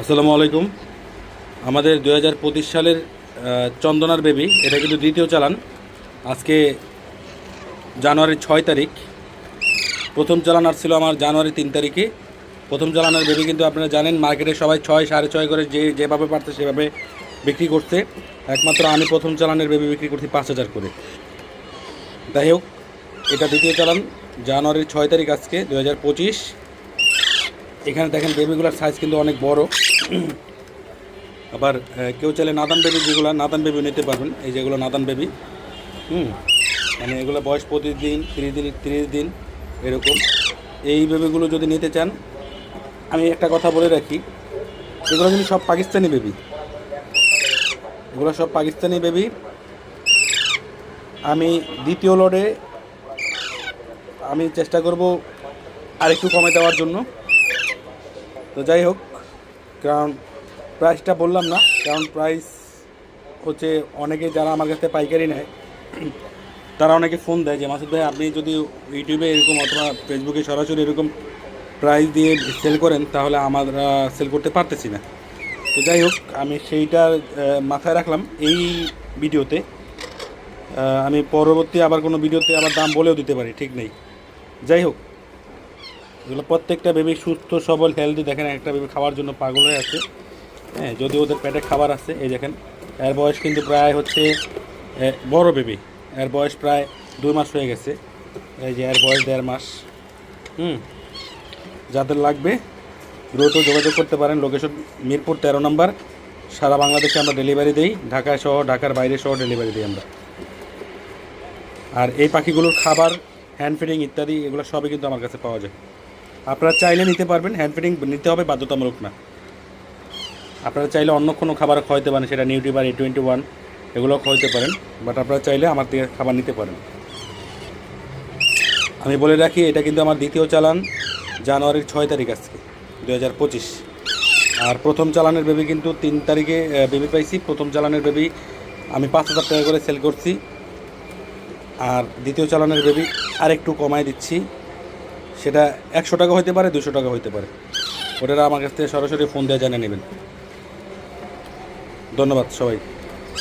আসসালামু আলাইকুম। আমাদের দু হাজার পঁচিশ সালের চন্দনার বেবি, এটা কিন্তু দ্বিতীয় চালান। আজকে জানুয়ারির ছয় তারিখ। প্রথম চালান আসছিল আমার জানুয়ারি তিন তারিখে। প্রথম চালানের বেবি কিন্তু আপনারা জানেন, মার্কেটে সবাই ছয়, সাড়ে ছয় করে যে যেভাবে পারছে সেভাবে বিক্রি করছে। একমাত্র আমি প্রথম চালানের বেবি বিক্রি করছি পাঁচ হাজার করে। যাই হোক, এটা দ্বিতীয় চালান, জানুয়ারির ছয় তারিখ আজকে দু হাজার পঁচিশ। এখানে দেখেন বেবিগুলোর সাইজ কিন্তু অনেক বড়। আবার কেউ চাইলে নাদান বেবি যেগুলো, নাদান বেবি নিতে পারবেন। এই যেগুলো নাদান বেবি হুম? মানে এগুলো বয়স প্রতিদিন, তিরিশ দিন তিরিশ দিন, এরকম। এই বেবিগুলো যদি নিতে চান, আমি একটা কথা বলে রাখি, এগুলো কিন্তু সব পাকিস্তানি বেবি এগুলো সব পাকিস্তানি বেবি আমি দ্বিতীয় লডে, আমি চেষ্টা করব আরেকটু কমে দেওয়ার জন্য। তো যাই হোক, কারণ প্রাইসটা বললাম না, কারণ প্রাইস হচ্ছে অনেকে যারা আমার কাছে পাইকারি নেয়, তারা অনেকে ফোন দেয় যে, মাসুদ ভাই, আপনি যদি ইউটিউবে এরকম অথবা ফেসবুকে সরাসরি এরকম প্রাইস দিয়ে সেল করেন, তাহলে আমরা সেল করতে পারতেছি না। তো যাই হোক, আমি সেইটা মাথায় রাখলাম এই ভিডিওতে। আমি পরবর্তী আবার কোনো ভিডিওতে আবার দাম বলেও দিতে পারি, ঠিক নেই। যাই হোক এগুলো প্রত্যেকটা বেবি সুস্থ, সবল হেলদি দেখেন একটা বেবি খাওয়ার জন্য পাগল হয়ে আছে। হ্যাঁ যদি ওদের পেটে খাবার আছে, এই দেখেন, এর বয়স কিন্তু প্রায় হচ্ছে বড় বেবি এর বয়স প্রায় দুই মাস হয়ে গেছে, এই যে এর বয়স দেড় মাস। হুম, যাদের লাগবে দ্রুত যোগাযোগ করতে পারেন লোকেশন মিরপুর তেরো নম্বর। সারা বাংলাদেশে আমরা ডেলিভারি দিই ঢাকা সহ, ঢাকার বাইরে সহ ডেলিভারি দিই আমরা। আর এই পাখিগুলোর খাবার হ্যান্ড ফিডিং ইত্যাদি, এগুলো সবই কিন্তু আমার কাছে পাওয়া যায়। আপনারা চাইলে নিতে পারবেন হ্যান্ড ফিডিং নিতে হবে বাধ্যতামূলক না। আপনারা চাইলে অন্য কোনো খাবার খাওয়াইতে পারেন, সেটা নিউট্রিবার এ টোয়েন্টি ওয়ান এগুলো খাওয়াইতে পারেন বাট আপনারা চাইলে আমার থেকে খাবার নিতে পারেন। আমি বলে রাখি, এটা কিন্তু আমার দ্বিতীয় চালান, জানুয়ারির ছয় তারিখ আজকে দু হাজার পঁচিশ। আর প্রথম চালানের বেবি কিন্তু তিন তারিখে বেবি পাইছি। প্রথম চালানের বেবি আমি পাঁচ হাজার টাকা করে সেল করছি। আর দ্বিতীয় চালানের বেবি আরেকটু কমায় দিচ্ছি। সেটা একশো টাকা হইতে পারে, দুশো টাকা হইতে পারে। ওটারা আমার কাছ থেকে সরাসরি ফোন দিয়ে জানিয়ে নেবেন। ধন্যবাদ সবাই